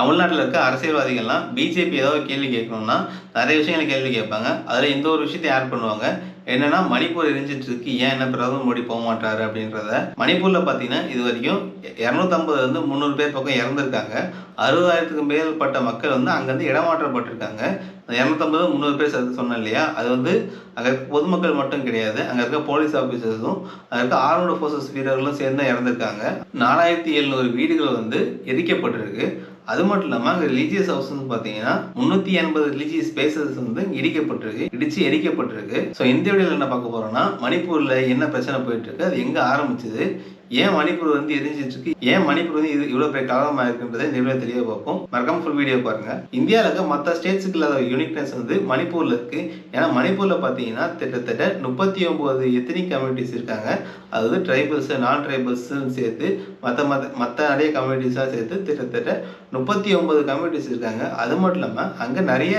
தமிழ்நாட்டில் இருக்க அரசியல்வாதிகள்லாம் பிஜேபி ஏதாவது கேள்வி கேட்கணும்னா நிறைய விஷயங்களை கேள்வி கேட்பாங்க. அதில் இந்த ஒரு விஷயத்தை ஆட் பண்ணுவாங்க? என்னன்னா மணிப்பூர் எரிஞ்சிட்டு இருக்கு ஏன் என்ன பிரதமர் மோடி போக மாட்டாரு அப்படின்றத. மணிப்பூர்ல பார்த்தீங்கன்னா இது வரைக்கும் இரநூத்தம்பதுல இருந்து முந்நூறு பேர் பக்கம் இறந்துருக்காங்க. அறுபதாயிரத்துக்கும் மேற்பட்ட மக்கள் வந்து அங்கேருந்து இடமாற்றப்பட்டிருக்காங்க. இரநூத்தம்பது முந்நூறு பேர் சேர்த்து சொன்னேன் இல்லையா? அது வந்து அங்கே இருக்க பொதுமக்கள் மட்டும் கிடையாது. அங்கே இருக்க போலீஸ் ஆஃபீஸர்ஸும் அங்கே இருக்க ஆர்மோட ஃபோர்ஸஸ் வீரர்களும் சேர்ந்து இறந்துருக்காங்க. நாலாயிரத்தி எழுநூறு வீடுகள் வந்து எரிக்கப்பட்டிருக்கு. அது மட்டும் இல்லாமல் அங்கே ரிலீஜியஸ் ஹவுஸ்னு பார்த்தீங்கன்னா முந்நூற்றி எண்பது ரிலீஜியஸ் ஸ்பேசஸ் வந்து இடிக்கப்பட்டிருக்கு இடிச்சு எரிக்கப்பட்டிருக்கு. ஸோ இந்த வீடியோவில் என்ன பார்க்க போகிறோம்னா மணிப்பூரில் என்ன பிரச்சனை போயிட்டு இருக்கு? அது எங்கே ஆரம்பிச்சது? ஏன் மணிப்பூர் வந்து எரிஞ்சிட்டு இருக்கு ஏன் மணிப்பூர் வந்து இது இவ்வளோ பெரிய கலவரமாக இருக்குன்றதை இந்த வீடியோ தெளிவாக பார்ப்போம். மறக்காம ஃபுல் வீடியோ பாருங்க. இந்தியாவில் இருக்க மற்ற ஸ்டேட்ஸுக்கு இல்லாத யூனிக்னஸ் வந்து மணிப்பூரில் இருக்கு. ஏன்னா மணிப்பூரில் பார்த்தீங்கன்னா கிட்டத்தட்ட முப்பத்தி ஒம்பது எத்தனிக் கம்யூனிட்டிஸ் இருக்காங்க அதாவது ட்ரைபல்ஸ் நான் ட்ரைபல்ஸ்னு சேர்த்து மற்ற மற்ற மற்ற நிறைய கம்யூனிட்டிஸாக சேர்த்து கிட்டத்தட்ட முப்பத்தி ஒன்பது கம்யூனிட்டிஸ் இருக்காங்க. அது மட்டும் இல்லாமல் அங்கே நிறைய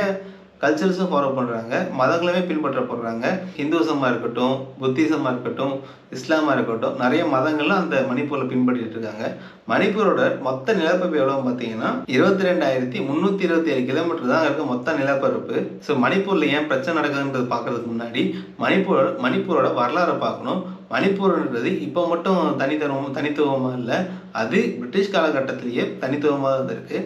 கல்ச்சர்ஸும் ஃபாலோ பண்ணுறாங்க மதங்களுமே பின்பற்றப்படுறாங்க. ஹிந்துசமாக இருக்கட்டும் புத்திசமாக இருக்கட்டும் இஸ்லாமாக இருக்கட்டும் நிறைய மதங்கள்லாம் அந்த மணிப்பூரில் பின்பற்றிட்டு இருக்காங்க. மணிப்பூரோட மொத்த நிலப்பரப்பு எவ்வளோ பார்த்தீங்கன்னா இருபத்தி ரெண்டாயிரத்தி முந்நூற்றி இருபத்தி ஏழு கிலோமீட்டர் தான் இருக்க மொத்த நிலப்பரப்பு. ஸோ மணிப்பூரில் ஏன் பிரச்சனை நடக்குதுன்றது பார்க்கறதுக்கு முன்னாடி மணிப்பூரோட மணிப்பூரோட வரலாறை பார்க்கணும். மணிப்பூர்ன்றது இப்போ மட்டும் தனித்தனமும் தனித்துவமாக இல்லை. அது பிரிட்டிஷ் காலகட்டத்திலேயே தனித்துவமாக இருந்திருக்கு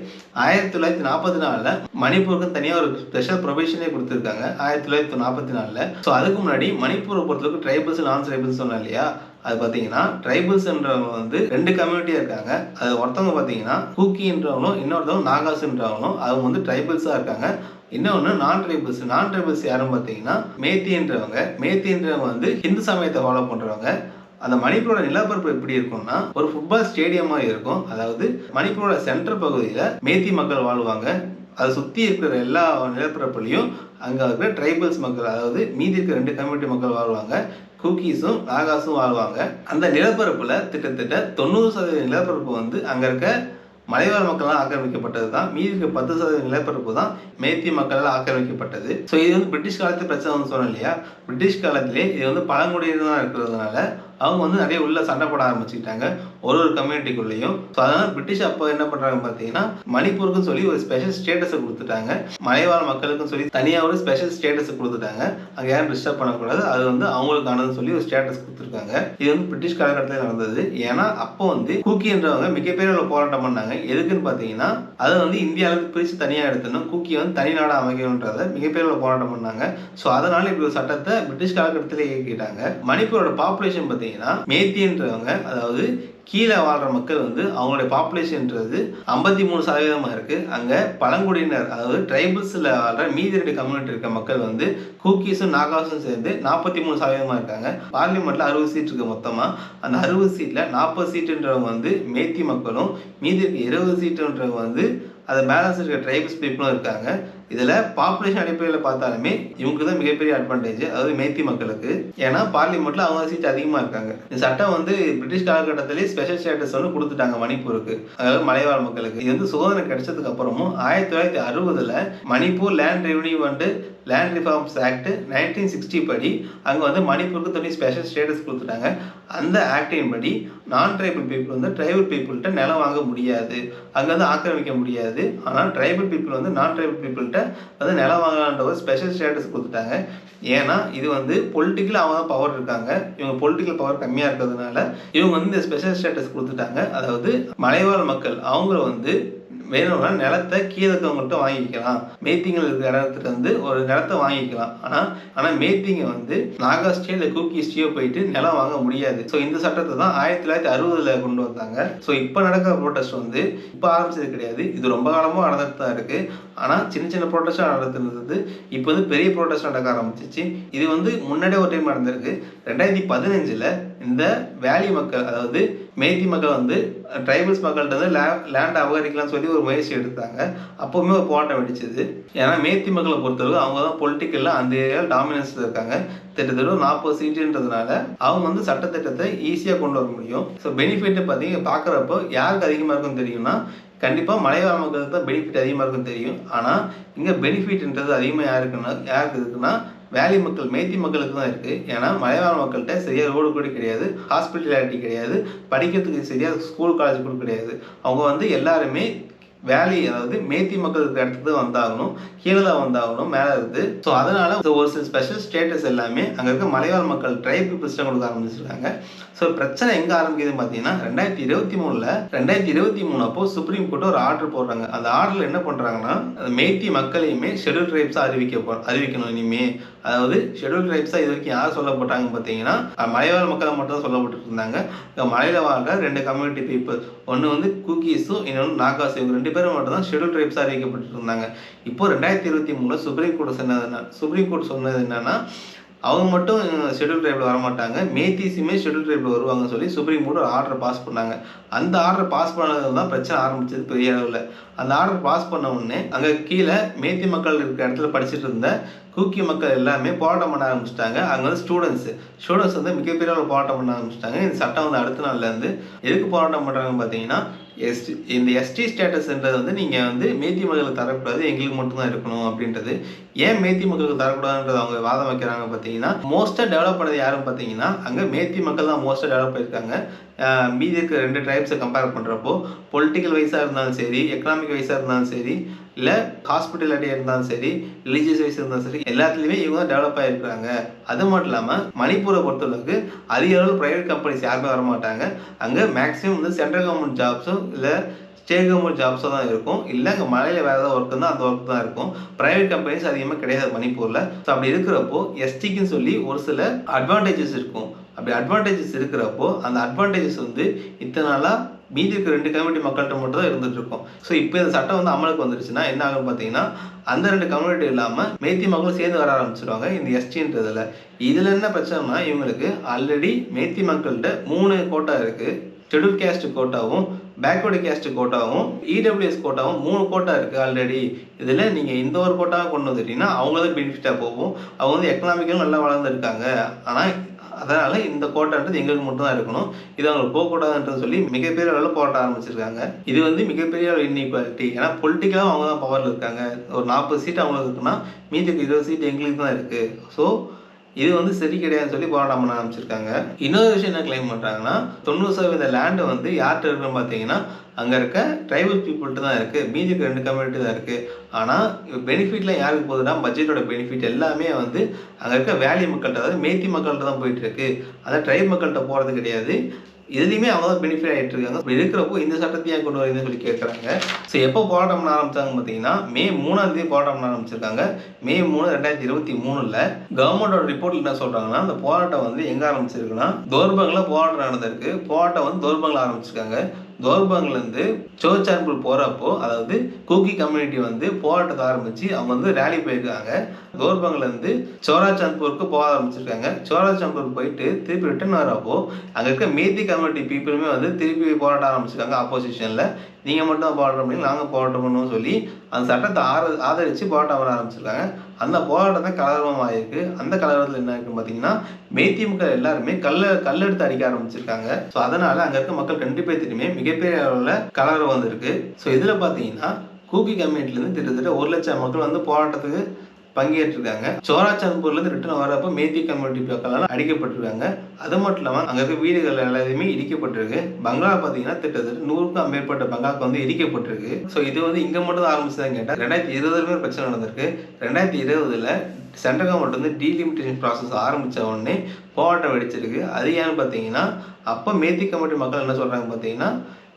ஆயிரத்தி தொள்ளாயிரத்தி நாற்பத்தி நாலில் மணிப்பூருக்கு தனியாக ஒரு ஸ்பெஷல் ப்ரொவிஷனே கொடுத்துருக்காங்க. ஆயிரத்தி தொள்ளாயிரத்தி நாற்பத்தி நாலில். ஸோ அதுக்கு முன்னாடி மணிப்பூரை பொறுத்தளவுக்கு ட்ரைபிள்ஸ் நான் ட்ரைபிள்ஸ் சொன்னேன் இல்லையா? அது பார்த்தீங்கன்னா ட்ரைபிள்ஸ்ன்றவங்க வந்து ரெண்டு கம்யூனிட்டியாக இருக்காங்க. அது ஒருத்தவங்க பார்த்தீங்கன்னா ஹூக்கின்றவனும் இன்னொருத்தவங்க நாகாசுன்றவனும் அவங்க வந்து ட்ரைபிள்ஸாக இருக்காங்க. இன்னொன்று நான் ட்ரைபிள்ஸ் நான் ட்ரைபிள்ஸ் யாரும் பார்த்தீங்கன்னா மேத்தின்றவங்க மேத்தின்றவங்க வந்து ஹிந்து சமயத்தை ஃபாலோ பண்ணுறவங்க அந்த மணிப்பூரோட நிலப்பரப்பு எப்படி இருக்கும்னா ஒரு ஃபுட்பால் ஸ்டேடியமாக இருக்கும். அதாவது மணிப்பூரோட சென்டர் பகுதியில் மேத்தி மக்கள் வாழ்வாங்க. அதை சுற்றி இருக்கிற எல்லா நிலப்பரப்புலையும் அங்கே இருக்கிற ட்ரைபல்ஸ் மக்கள் அதாவது மீதி இருக்கிற ரெண்டு கம்யூனிட்டி மக்கள் வாழ்வாங்க. குக்கீஸும் நாகாஸும் வாழ்வாங்க. அந்த நிலப்பரப்பில் கிட்டத்தட்ட தொண்ணூறு சதவீத நிலப்பரப்பு வந்து அங்கே இருக்க மலைவாழ் மக்களால் ஆக்கிரமிக்கப்பட்டது தான். மீதி இருக்க பத்து சதவீத நிலப்பரப்பு தான் மேத்திய மக்களால் ஆக்கிரமிக்கப்பட்டது. ஸோ இது வந்து பிரிட்டிஷ் காலத்து பிரச்சனை வந்து சொன்னோம் இல்லையா? பிரிட்டிஷ் காலத்திலே இது வந்து பழங்குடியினராக இருக்கிறதுனால அவங்க வந்து நிறைய உள்ள சண்டை போட ஆரம்பிச்சுக்கிட்டாங்க. ஒரு ஒரு கம்யூனிட்டிக்குள்ளேயும் ஸோ அதனால் பிரிட்டிஷ் அப்போ என்ன பண்ணுறாங்க பார்த்தீங்கன்னா மணிப்பூருக்குன்னு சொல்லி ஒரு ஸ்பெஷல் ஸ்டேட்டஸை கொடுத்துட்டாங்க. மலைவாழ் மக்களுக்கும் சொல்லி தனியாக ஒரு ஸ்பெஷல் ஸ்டேட்டஸ் கொடுத்துட்டாங்க. அங்கே யாரும் டிஸ்டர்ப் பண்ணக்கூடாது. அது வந்து அவங்களுக்கானதுன்னு சொல்லி ஒரு ஸ்டேட்டஸ் கொடுத்துருக்காங்க. இது வந்து பிரிட்டிஷ் காலகட்டத்தில் நடந்தது. ஏன்னா அப்போ வந்து கூக்கின்றவங்க மிகப்பெரிய அளவு போராட்டம் பண்ணாங்க. எதுக்குன்னு பார்த்தீங்கன்னா அதை வந்து இந்தியாவுக்கு பிரித்து தனியாக எடுத்தணும் கூக்கி வந்து தனி நாடாக அமைக்கணுன்றத மிகப்பெரிய போராட்டம் பண்ணாங்க. ஸோ அதனால இப்படி ஒரு சட்டத்தை பிரிட்டிஷ் காலகட்டத்தில் இயக்கிட்டாங்க. மணிப்பூரோட பாப்புலேஷன் பார்த்தீங்கன்னா மேத்தின்றவங்க அதாவது கீழே வாழ்கிற மக்கள் வந்து அவங்களுடைய பாப்புலேஷன்ன்றது ஐம்பத்தி மூணு சதவீதமாக இருக்குது அங்கே பழங்குடியினர் அதாவது ட்ரைபிள்ஸில் வாழ்கிற மீதி ரெண்டு கம்யூனிட்டி இருக்க மக்கள் வந்து கூக்கீஸும் நாகாஸும் சேர்ந்து நாற்பத்தி மூணு சதவீதமாக இருக்காங்க. பார்லிமெண்ட்டில் அறுபது சீட் இருக்குது மொத்தமாக அந்த அறுபது சீட்டில் நாற்பது சீட்டுன்றவங்க வந்து மேத்தி மக்களும் மீதி இருக்க இருபது சீட்டுன்றவங்க வந்து அது பேலன்ஸ் இருக்க ட்ரைபிள்ஸ் பீப்புளும் இருக்காங்க. இதில் பாப்புலேஷன் அடிப்படையில் பார்த்தாலுமே இவங்களுக்கு தான் மிகப்பெரிய அட்வான்டேஜ் அதாவது மேத்தி மக்களுக்கு. ஏன்னா பார்லிமெண்ட்டில் அவங்க சீட் அதிகமாக இருக்காங்க. இந்த சட்டம் வந்து பிரிட்டிஷ் காலகட்டத்திலே ஸ்பெஷல் ஸ்டேட்டஸ் வந்து கொடுத்துட்டாங்க மணிப்பூருக்கு. அதாவது மலைவாழ் மக்களுக்கு. இது வந்து சுதந்திரம் கிடைச்சதுக்கு அப்புறமும் ஆயிரத்தி தொள்ளாயிரத்தி அறுபதுல மணிப்பூர் லேண்ட் ரெவன்யூ வந்து land reforms act nineteen sixty படி அங்கே வந்து மணிப்பூருக்கு தனி ஸ்பெஷல் ஸ்டேட்டஸ் கொடுத்துட்டாங்க. அந்த ஆக்டின் படி நான் ட்ரைபல் பீப்புள் வந்து ட்ரைபல் பீப்புள்கிட்ட நிலம் வாங்க முடியாது. அங்கே வந்து ஆக்கிரமிக்க முடியாது. ஆனால் ட்ரைபல் பீப்புள் வந்து நான் ட்ரைபல் பீப்புள்கிட்ட வந்து நிலம் வாங்கலான்ற ஒரு ஸ்பெஷல் ஸ்டேட்டஸ் கொடுத்துட்டாங்க. ஏன்னா இது வந்து பொலிட்டிக்கல் அவங்க தான் பவர் இருக்காங்க. இவங்க பொலிட்டிக்கல் பவர் கம்மியாக இருக்கிறதுனால இவங்க வந்து இந்த ஸ்பெஷல் ஸ்டேட்டஸ் கொடுத்துட்டாங்க. அதாவது மலைவாழ் மக்கள் அவங்கள வந்து வேணும்னா நிலத்தை கீழே இருக்கவங்கள்ட்ட வாங்கிக்கலாம். மேத்திங்கில் இருக்கிற இடத்துல வந்து ஒரு நிலத்தை வாங்கிக்கலாம். ஆனால் ஆனால் மேத்திங்க வந்து நாகாஸ்டியோ இல்லை கூக்கிஸ்டியோ போயிட்டு நிலம் வாங்க முடியாது. ஸோ இந்த சட்டத்தை தான் ஆயிரத்தி தொள்ளாயிரத்தி அறுபதுல கொண்டு வந்தாங்க. ஸோ இப்போ நடக்கிற ப்ரோட்டஸ்ட் வந்து இப்போ ஆரம்பிச்சது கிடையாது. இது ரொம்ப காலமாக நடந்துட்டு தான் இருக்கு. ஆனால் சின்ன சின்ன ப்ரோட்டஸ்டாக நடந்துருந்தது. இப்போ வந்து பெரிய ப்ரோட்டஸ்ட் நடக்க ஆரம்பிச்சிச்சு. இது வந்து முன்னாடியே ஒரு டைம் நடந்திருக்கு. ரெண்டாயிரத்தி பதினஞ்சில் இந்த வேலி மக்கள் அதாவது மேத்தி மக்கள் வந்து ட்ரைபல்ஸ் மக்கள்கிட்ட வந்து லே லேண்ட் அபகரிக்கலாம்னு சொல்லி ஒரு முயற்சி எடுத்தாங்க. அப்போவுமே ஒரு போராட்டம் வெடிச்சது. ஏன்னா மேத்தி மக்களை பொறுத்தளவு அவங்க தான் பொலிட்டிக்கலில் அந்த ஏரியாவில் டாமினன்ஸில் இருக்காங்க. கிட்டத்தட்ட நாற்பது சீட்டுன்றதுனால அவங்க வந்து சட்டத்திட்டத்தை ஈஸியாக கொண்டு வர முடியும். ஸோ பெனிஃபிட் பார்த்தீங்கன்னா பார்க்குறப்போ யாருக்கு அதிகமாக இருக்குன்னு தெரியும்னா கண்டிப்பாக மலைவாழ் மக்களுக்கு தான் பெனிஃபிட் அதிகமாக இருக்குன்னு தெரியும். ஆனால் இங்கே பெனிஃபிட்ன்றது அதிகமாக யாருக்குன்னா யாருக்கு இருக்குன்னா வேலி மக்கள் மேத்தி மக்களுக்கு தான் இருக்குது ஏன்னா மலைவாழ் மக்கள்கிட்ட சரியாக ரோடு கூட கிடையாது ஹாஸ்பிட்டாலிட்டி கிடையாது படிக்கிறதுக்கு சரியாக ஸ்கூல் காலேஜ் கூட கிடையாது. அவங்க வந்து எல்லாருமே வேலி அதாவது மேத்தி மக்கள் இருக்கிற இடத்துக்கு தான் வந்தாகணும் கீழே தான் வந்தாகணும் மேலே இருக்குது ஸோ அதனால் ஒரு சில ஸ்பெஷல் ஸ்டேட்டஸ் எல்லாமே அங்கே இருக்க மலைவாழ் மக்கள் ட்ரைப் பீப்புள்ஸ்ட்டு கொடுக்க ஆரம்பிச்சிருக்காங்க. ஸோ பிரச்சனை எங்கே ஆரம்பிக்குதுன்னு பார்த்தீங்கன்னா ரெண்டாயிரத்தி இருபத்தி மூணில் ரெண்டாயிரத்தி இருபத்தி மூணு அப்போ சுப்ரீம் கோர்ட் ஒரு ஆர்டர் போடுறாங்க. அந்த ஆர்டரில் என்ன பண்ணுறாங்கன்னா மேத்தி மக்களையுமே ஷெடியூல் ட்ரைப்ஸாக அறிவிக்க போ அறிவிக்கணும் இனிமே. அதாவது ஷெடியூல் ட்ரைப்ஸாக இது வரைக்கும் யார் சொல்லப்பட்டாங்க பார்த்தீங்கன்னா மலைவாழ் மக்களை மட்டும் தான் சொல்லப்பட்டு இருந்தாங்க மலையில ரெண்டு கம்யூனிட்டி பீப்புள் ஒன்று வந்து குக்கீஸும் இன்னொன்று நாகாஸ் இவங்க ரெண்டு பேரும் மட்டும் தான் ஷெடியூல் ட்ரைப்ஸாக அறிவிக்கப்பட்டு இருந்தாங்க இப்போ ரெண்டாயிரத்தி இருபத்தி மூணில் சுப்ரீம் கோர்ட் சொன்னது என்ன சுப்ரீம் கோர்ட் சொன்னது என்னன்னா அவங்க மட்டும் ஷெடியூல் ட்ரைபில் வர மாட்டாங்க மேத்திஸுமே ஷெடியூல் ட்ரைபில் வருவாங்கன்னு சொல்லி சுப்ரீம் கோர்ட் ஒரு ஆர்டர் பாஸ் பண்ணாங்க. அந்த ஆர்டர் பாஸ் பண்ணது தான் பிரச்சனை ஆரம்பிச்சது பெரிய அளவில். அந்த ஆர்டர் பாஸ் பண்ண உடனே அங்கே கீழே மேத்தி மக்கள் இருக்கிற இடத்துல படிச்சுட்டு இருந்த கூக்கி மக்கள் எல்லாமே போராட்டம் பண்ண ஆரம்பிச்சிட்டாங்க. அங்கே வந்து ஸ்டூடெண்ட்ஸ் ஸ்டூடெண்ட்ஸ் வந்து மிகப்பெரிய அளவில் போராட்டம் பண்ண ஆரம்பிச்சிட்டாங்க. இந்த சட்டம் வந்து அடுத்த நாள்லேருந்து எதுக்கு போராட்டம் பண்ணுறாங்கன்னு பார்த்தீங்கன்னா எஸ்டி இந்த எஸ்டி ஸ்டேட்டஸ்ன்றது வந்து நீங்கள் வந்து மேத்தி மக்களுக்கு தரக்கூடாது எங்களுக்கு மட்டும்தான் இருக்கணும் அப்படின்றது. ஏன் மேத்தி மக்களுக்கு தரக்கூடாதுன்றது அவங்க வாதம் வைக்கிறாங்க பார்த்தீங்கன்னா மோஸ்ட்டாக டெவலப் பண்ணது யாரும் பார்த்தீங்கன்னா அங்கே மேத்தி மக்கள் தான் மோஸ்ட்டாக டெவலப் ஆயிருக்காங்க மீதி இருக்க ரெண்டு ட்ரைப்ஸை கம்பேர் பண்ணுறப்போ பொலிட்டிக்கல் வைஸாக இருந்தாலும் சரி எக்கனாமிக் வைஸாக இருந்தாலும் சரி இல்லை ஹாஸ்பிட்டாலிட்டியாக இருந்தாலும் சரி ரிலீஜியஸ் வைஸ் இருந்தாலும் சரி எல்லாத்துலேயுமே இவங்க தான் டெவலப் ஆகிருக்கிறாங்க அது மட்டும் இல்லாமல் மணிப்பூரை பொறுத்தளவுக்கு அதிக அளவில் ப்ரைவேட் கம்பெனிஸ் யாருமே வர மாட்டாங்க அங்கே மேக்ஸிமம் வந்து சென்ட்ரல் கவர்மெண்ட் ஜாப்ஸும் இல்லை ஸ்டேட் கவர்மெண்ட் ஜாப்ஸாக தான் இருக்கும். இல்லை அங்கே மலையில் வேறு ஏதாவது ஒர்க் இருந்தால் அந்த ஒர்க் தான் இருக்கும். ப்ரைவேட் கம்பெனிஸ் அதிகமாக கிடையாது மணிப்பூரில். ஸோ அப்படி இருக்கிறப்போ எஸ்டிக்குன்னு சொல்லி ஒரு சில அட்வான்டேஜஸ் இருக்கும். அப்படி அட்வான்டேஜஸ் இருக்கிறப்போ அந்த அட்வான்டேஜஸ் வந்து இத்தனை நாளாக மீதி இருக்க ரெண்டு கம்யூனிட்டி மக்கள்கிட்ட மட்டும் தான் இருந்துட்டு இருக்கோம். ஸோ இப்போ இந்த சட்டம் வந்து அமலுக்கு வந்துருச்சுன்னா என்ன ஆகும் பார்த்தீங்கன்னா அந்த ரெண்டு கம்யூனிட்டி இல்லாமல் மேத்தி மக்களும் சேர்ந்து வர ஆரம்பிச்சிருவாங்க இந்த எஸ்டின்றதுல இதில் என்ன பிரச்சனைனா இவங்களுக்கு ஆல்ரெடி மேத்தி மக்கள்கிட்ட மூணு கோட்டா இருக்குது ஷெடியூல் கேஸ்ட் கோட்டாவும் பேக்வர்டு கேஸ்ட் கோட்டாவும் இடபிள்யூஎஸ் கோட்டாவும் மூணு கோட்டா இருக்குது ஆல்ரெடி இதில் நீங்கள் இந்த ஒரு கோட்டாவை கொண்டு வந்துட்டீங்கன்னா அவங்க தான் பெனிஃபிட்டாக போகும். அவங்க வந்து எக்கனாமிக்கலும் நல்லா வளர்ந்துருக்காங்க. ஆனால் அதனால் இந்த கோட்டான்றது எங்களுக்கு மட்டும் தான் இருக்கணும். இது அவங்களுக்கு போகக்கூடாதுன்றது சொல்லி மிகப்பெரிய அளவில் போராட்ட ஆரம்பிச்சிருக்காங்க. இது வந்து மிகப்பெரிய அளவு இன்இக்வாலிட்டி ஏன்னா பொலிட்டிக்கலாக அவங்க தான் பவரில் இருக்காங்க. ஒரு நாற்பது சீட் அவங்களுக்கு இருக்குன்னா மீதி இருபது சீட் எங்களுக்கு தான் இருக்குது ஸோ இது வந்து சரி கிடையாதுன்னு சொல்லி போராட்டம் பண்ண ஆரம்பிச்சிருக்காங்க. இன்னொரு விஷயம் என்ன கிளைம் பண்ணுறாங்கன்னா தொண்ணூறு சதவீத லேண்டு வந்து யார்கிட்ட இருக்குன்னு பார்த்தீங்கன்னா அங்கே இருக்க ட்ரைபல் பீப்புள்கிட்ட தான் இருக்குது மீதிக்கு ரெண்டு கம்யூனிட்டி தான் இருக்குது ஆனால் பெனிஃபிட்லாம் யாருக்கு போகுதுன்னா பட்ஜெட்டோட பெனிஃபிட் எல்லாமே வந்து அங்கே இருக்க வேலி மக்கள்கிட்ட அதாவது மேத்தி மக்கள்கிட்ட தான் போயிட்டு இருக்கு. அதான் ட்ரைப் மக்கள்கிட்ட போகிறது கிடையாது. இதுலேயுமே அவங்க தான் பெனிஃபிட் ஆகிட்டு இருக்காங்க இருக்கிறப்போ இந்த சட்டத்தை ஏன் கொண்டு வரீங்கன்னு சொல்லி கேட்குறாங்க ஸோ எப்போ போராட்டம் பண்ண ஆரம்பித்தாங்க பார்த்தீங்கன்னா மே மூணாம் தேதி போராட்டம் பண்ண ஆரம்பிச்சிருக்காங்க. மே மூணு ரெண்டாயிரத்தி இருபத்தி மூணில் கவர்மெண்டோட ரிப்போர்ட்டில் என்ன சொல்கிறாங்கன்னா அந்த போராட்டம் வந்து எங்கே ஆரம்பிச்சிருக்குன்னா தோர்பங்கில் போராட்டம் நடந்திருக்கு. போராட்டம் வந்து தோர்பங்கில் ஆரம்பிச்சிருக்காங்க. தோர்பங்லேருந்து சோச்சான்பூர் போகிறப்போ அதாவது கூக்கி கம்யூனிட்டி வந்து போராட்டத்தை ஆரம்பித்து அவங்க வந்து ரேலி போயிருக்காங்க. தோர்பங்லேருந்து சோராச்சாந்த்பூருக்கு போக ஆரம்பிச்சிருக்காங்க. சோராச்சாந்த்பூர் போயிட்டு திருப்பி ரிட்டர்ன் வரப்போ அங்கே இருக்க மேத்தி கம்யூனிட்டி பீப்புளுமே வந்து திருப்பி போராட்ட ஆரம்பிச்சிருக்காங்க ஆப்போசிஷனில் நீங்கள் மட்டும் போராட போராட்டம் பண்ணி நாங்கள் போராட்டம் பண்ணுவோம் சொல்லி அந்த சட்டத்தை ஆர ஆதரித்து போராட்டம் பண்ண ஆரம்பிச்சிருக்காங்க. அந்த போராட்டம் தான் கலவரமாக ஆயிருக்கு அந்த கலவரத்தில் என்ன இருக்குன்னு பார்த்தீங்கன்னா மேத்தி எல்லாருமே கல்ல கல்லெடுத்து அடிக்க ஆரம்பிச்சிருக்காங்க. ஸோ அதனால் அங்கே இருக்க மக்கள் கண்டிப்பாக தெரியுமே மிகப்பெரிய அளவில் கலவரம் வந்திருக்கு. ஸோ இதில் பார்த்தீங்கன்னா கூக்கி கம்யூனிட்டிலேருந்து கிட்டத்தட்ட ஒரு லட்சம் மக்கள் வந்து போராட்டத்துக்கு பங்கேற்றிருக்காங்க. சோராச்சந்த்பூர்லேருந்து ரிட்டர்ன் வரப்போ மேத்தி கம்யூனிட்டி மக்களால் அடிக்கப்பட்டிருக்காங்க. அது மட்டும் இல்லாமல் அங்கே இருக்க வீடுகள் எல்லாத்தையுமே இடிக்கப்பட்டிருக்கு. பங்களா பார்த்தீங்கன்னா கிட்டத்தட்ட நூறுக்கும் மேற்பட்ட பங்களாக்கு வந்து இடிக்கப்பட்டிருக்கு. ஸோ இது வந்து இங்கே மட்டும் தான் ஆரம்பிச்சதான் கேட்டால் ரெண்டாயிரத்தி இருபதுலேயுமே பிரச்சனை நடந்திருக்கு. ரெண்டாயிரத்தி இருபதுல சென்ட்ரல் கவர்மெண்ட் வந்து டீலிமிட்டேஷன் ப்ராசஸ் ஆரம்பித்த உடனே போராட்டம் வெடிச்சிருக்கு. அது ஏன்னு பார்த்தீங்கன்னா அப்போ மேத்தி கமிட்டி மக்கள் என்ன சொல்கிறாங்க பார்த்தீங்கன்னா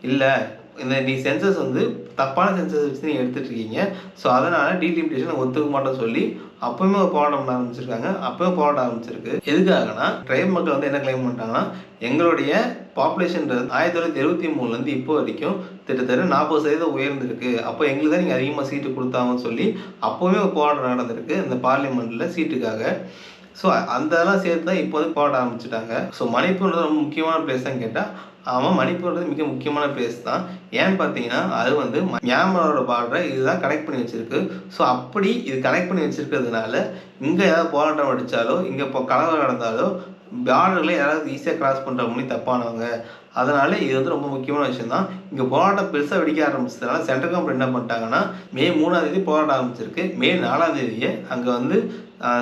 இல்லை இந்த நீ சென்சஸ் வந்து தப்பான சென்சஸ் வச்சு நீங்கள் எடுத்துட்ருக்கீங்க ஸோ அதனால் டீலிமிட்டேஷன் ஒத்துக்க மாட்டோம்னு சொல்லி அப்பவுமே ஒரு போராட்டம் பண்ண ஆரம்பிச்சிருக்காங்க. அப்பவும் போராட்டம் ஆரம்பிச்சிருக்கு. எதுக்காகனா ட்ரைப் மக்கள் வந்து என்ன கிளைம் பண்ணிட்டாங்கன்னா எங்களுடைய பாப்புலேஷன்றது ஆயிரத்தி தொள்ளாயிரத்தி எழுபத்தி மூணுலேருந்து இப்போ வரைக்கும் கிட்டத்தட்ட நாற்பது சதவீதம் உயர்ந்திருக்கு. அப்போ எங்களுக்கு தான் நீங்கள் அதிகமாக சீட்டு கொடுத்தாங்கன்னு சொல்லி அப்போவுமே ஒரு போராட்டம் நடந்திருக்கு இந்த பார்லிமெண்ட்டில் சீட்டுக்காக ஸோ அந்த இதெல்லாம் சேர்த்து தான் இப்போ வந்து போராட ஆரம்பிச்சிட்டாங்க. ஸோ மணிப்பூர்ன்றது ரொம்ப முக்கியமான பிளேஸ் தான் கேட்டால் ஆமாம் மணிப்பூர்ன்றது மிக முக்கியமான பிளேஸ் தான். ஏன்னு பார்த்தீங்கன்னா அது வந்து மியான்மரோட பார்டரை இதுதான் கனெக்ட் பண்ணி வச்சிருக்கு. ஸோ அப்படி இது கனெக்ட் பண்ணி வச்சிருக்கிறதுனால இங்கே ஏதாவது போராட்டம் அடித்தாலோ இங்கே இப்போ கலவரம் நடந்தாலோ பார்டரில் யாராவது ஈஸியாக கிராஸ் பண்ணுற முடியும் தப்பானவங்க. அதனால இது வந்து ரொம்ப முக்கியமான விஷயம் தான். இங்கே போராட்டம் பெருசாக வெடிக்க ஆரம்பிச்சதுனால சென்ட்ரல் கவர்மெண்ட் என்ன பண்ணிட்டாங்கன்னா மே மூணாம் தேதி போராட்டம் ஆரம்பிச்சிருக்கு. மே நாலாம் தேதியே அங்கே வந்து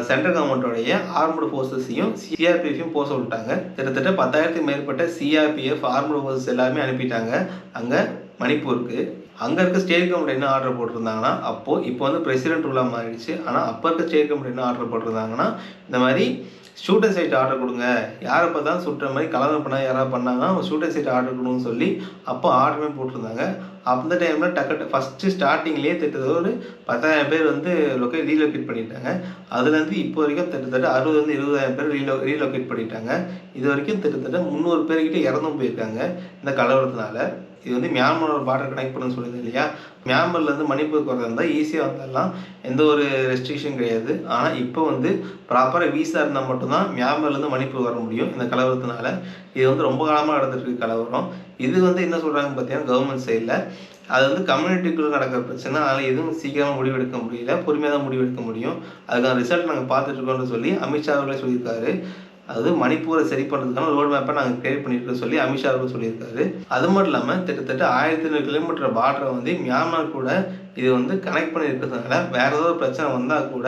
சென்ட்ரல் கவர்மெண்ட்டோடைய ஆர்மடு ஃபோர்ஸஸையும் சிஆர்பிஎஃபையும் போக சொல்லிட்டாங்க. கிட்டத்தட்ட பத்தாயிரத்துக்கு மேற்பட்ட சிஆர்பிஎஃப் ஆர்மடு ஃபோர்ஸஸ் எல்லாமே அனுப்பிட்டாங்க. அங்கே மணிப்பூருக்கு. அங்கே இருக்க ஸ்டேட் கவர்மெண்ட் என்ன ஆர்டர் போட்டிருந்தாங்கன்னா அப்போது இப்போ வந்து பிரசிடென்ட் ரூலாக மாறிடுச்சு. ஆனால் அப்போ இருக்க ஸ்டேட் கவர்மெண்ட் என்ன ஆர்டர் போட்டிருந்தாங்கன்னா இந்த மாதிரி ஷூட்டர் சைட் ஆர்டர் கொடுங்க. யாரை பார்த்தாலும் சுட்டுற மாதிரி கலந்து பண்ணால் யாராவது பண்ணாங்கன்னா அவங்க ஷூட்டர் சைட் ஆர்டர் கொடுங்கன்னு சொல்லி அப்போ ஆர்டருமே போட்டிருந்தாங்க. அந்த டைமில் டக்கு ஃபஸ்ட்டு ஸ்டார்டிங்லேயே திட்டத்தட்ட ஒரு பத்தாயிரம் பேர் வந்து லொக்கே ரீலொகேட் பண்ணிட்டாங்க. அதுலேருந்து இப்போ வரைக்கும் திட்டத்தட்ட அறுபதுலேருந்து இருபதாயிரம் பேர் ரீலோ ரீலொகேட் பண்ணிட்டாங்க. இது வரைக்கும் திட்டத்தட்ட முந்நூறு பேர்கிட்ட இறந்தும் போயிருக்காங்க இந்த கலவரத்தினால. இது வந்து மியான்மரோட பார்டர் கனெக்ட் பண்ணுன்னு சொல்லுது இல்லையா? மியான்மர்லேருந்து மணிப்பூருக்கு வரதா இருந்தால் ஈஸியாக வந்துடலாம் எந்த ஒரு ரெஸ்ட்ரிக்ஷன் கிடையாது. ஆனால் இப்போ வந்து ப்ராப்பராக வீசா இருந்தால் மட்டும்தான் மியான்மர்லேருந்து மணிப்பூர் வர முடியும். இந்த கலவரத்தினால. இது வந்து ரொம்ப காலமாக நடந்துட்டு கலவரம். இது வந்து என்ன சொல்கிறாங்க பார்த்தீங்கன்னா கவர்மெண்ட் சைடில் அது வந்து கம்யூனிட்டிக்குள்ளே நடக்கிற பிரச்சனை. அதனால் எதுவும் சீக்கிரமாக முடிவெடுக்க முடியல. பொறுமையாக தான் முடிவெடுக்க முடியும். அதுக்கான ரிசல்ட் நாங்கள் பார்த்துட்ருக்கோம்னு சொல்லி அமித்ஷா அவர்களே சொல்லியிருக்காரு. அது மணிப்பூரை சரி பண்ணுறதுக்கான ரோடு மேப்பை நாங்கள் கிரியேட் பண்ணியிருக்கோம் சொல்லி அமித்ஷா அவர்கள் சொல்லியிருக்காரு. அது மட்டும் இல்லாமல் கிட்டத்தட்ட ஆயிரத்தி ஐநூறு கிலோமீட்டர் பார்டரை வந்து மியான்மர் கூட இது வந்து கனெக்ட் பண்ணியிருக்கிறதுனால வேறு ஏதாவது பிரச்சனை வந்தால் கூட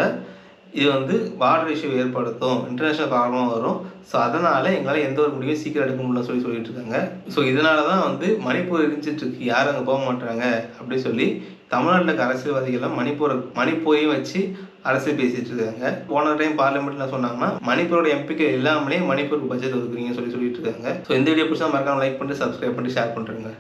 இது வந்து பார்டர் இஷ்யூ ஏற்படுத்தும். இன்டர்நேஷ்னல் ப்ராப்ளம் வரும். ஸோ அதனால் எங்களால் எந்த ஒரு முடிவும் சீக்கிரம் எடுக்க முடியல சொல்லி சொல்லிட்டு இருக்காங்க ஸோ இதனால தான் வந்து மணிப்பூர் இருந்துட்டு இருக்கு யாரும் அங்கே போக மாட்டாங்க அப்படின்னு சொல்லி தமிழ்நாட்டில் இருக்க அரசியல்வாதிகள்லாம் மணிப்பூர் மணிப்பூரையும் வச்சு அரசியல் பேசிட்டு இருக்காங்க போன டைம் பார்லிமெண்ட்ல சொன்னாங்கன்னா மணிப்பூரோட எம்பிக்கள் இல்லாமலே மணிப்பூருக்கு பட்ஜெட் ஒதுக்குறீங்கன்னு சொல்லி சொல்லிட்டு இருக்காங்க ஸோ இந்த வீடியோ பிடிச்சா மறக்காம லைக் பண்ணிட்டு சப்ஸ்கிரைப் பண்ணி ஷேர் பண்ணுறேங்க